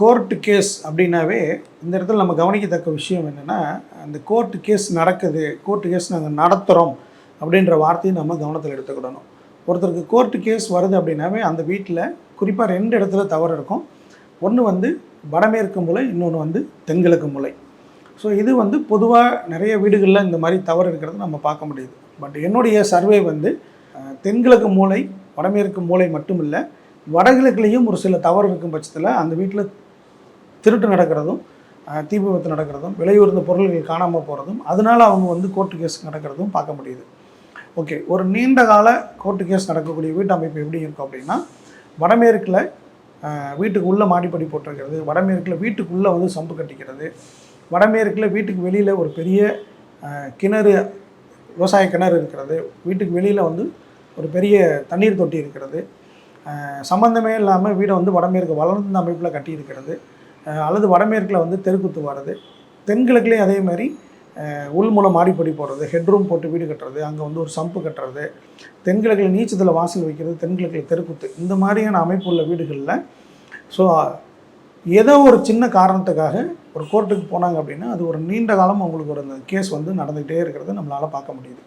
Court case அப்படின்னாவே இந்த இடத்துல நம்ம கவனிக்கத்தக்க விஷயம் என்னென்னா அந்த கோர்ட்டு கேஸ் நடக்குது கோர்ட்டு கேஸ் நாங்கள் நடத்துகிறோம் அப்படின்ற வார்த்தையை நம்ம கவனத்தில் எடுத்துக்கிடணும். ஒருத்தருக்கு கோர்ட்டு கேஸ் வருது அப்படின்னாவே அந்த வீட்டில் குறிப்பாக ரெண்டு இடத்துல தவறு இருக்கும். ஒன்று வந்து வடமேற்கு மூலை இன்னொன்று வந்து தென்கிழக்கு மூலை. ஸோ இது வந்து பொதுவாக நிறைய வீடுகளில் இந்த மாதிரி தவறு இருக்கிறது நம்ம பார்க்க முடியுது. பட் என்னுடைய சர்வே வந்து தென்கிழக்கு மூலை வடமேற்கு மூலை மட்டும் இல்லை வடகிழக்குலேயும் ஒரு சில தவறு இருக்கும் பட்சத்தில் அந்த வீட்டில் திருட்டு நடக்கிறதும் தீ விபத்து நடக்கிறதும் விலையுயர்ந்த பொருள்கள் காணாமல் போகிறதும் அதனால் அவங்க வந்து கோர்ட்டு கேஸ் நடக்கிறதும் பார்க்க முடியுது. ஓகே ஒரு நீண்ட கால கோர்ட்டு கேஸ் நடக்கக்கூடிய வீட்டு அமைப்பு எப்படி இருக்கும் அப்படின்னா வடமேற்கில் வீட்டுக்கு உள்ளே மாடிப்படி போட்டிருக்கிறது வடமேற்கில் வீட்டுக்குள்ளே வந்து சம்பு கட்டிக்கிறது வடமேற்கில் வீட்டுக்கு வெளியில் ஒரு பெரிய கிணறு விவசாய கிணறு இருக்கிறது வீட்டுக்கு வெளியில் வந்து ஒரு பெரிய தண்ணீர் தொட்டி இருக்கிறது சம்மந்தமே சம்பந்தமே இல்லாமல் வீடை வந்து வடமேற்கு வளர்ந்த அமைப்பில் கட்டியிருக்கிறது அல்லது வடமேற்கில் வந்து தெருக்குத்து வாடுறது தென்கிழக்குலேயும் அதே மாதிரி உள்மூலம் உள்முளம் மாடிப்படி போடுறது ஹெட்ரூம் போட்டு வீடு கட்டுறது அங்கே வந்து ஒரு சம்பு கட்டுறது தென்கிழக்கில் நீச்சத்தில் வாசல் வைக்கிறது தென்கிழக்கில் தெருக்குத்து இந்த மாதிரியான அமைப்பு உள்ள வீடுகளில் ஸோ ஏதோ ஒரு சின்ன காரணத்துக்காக ஒரு கோர்ட்டுக்கு போனாங்க அப்படின்னா அது ஒரு நீண்ட காலம் அவங்களுக்கு ஒரு அந்த கேஸ் வந்து நடந்துகிட்டே இருக்கிறது நம்மளால் பார்க்க முடியுது.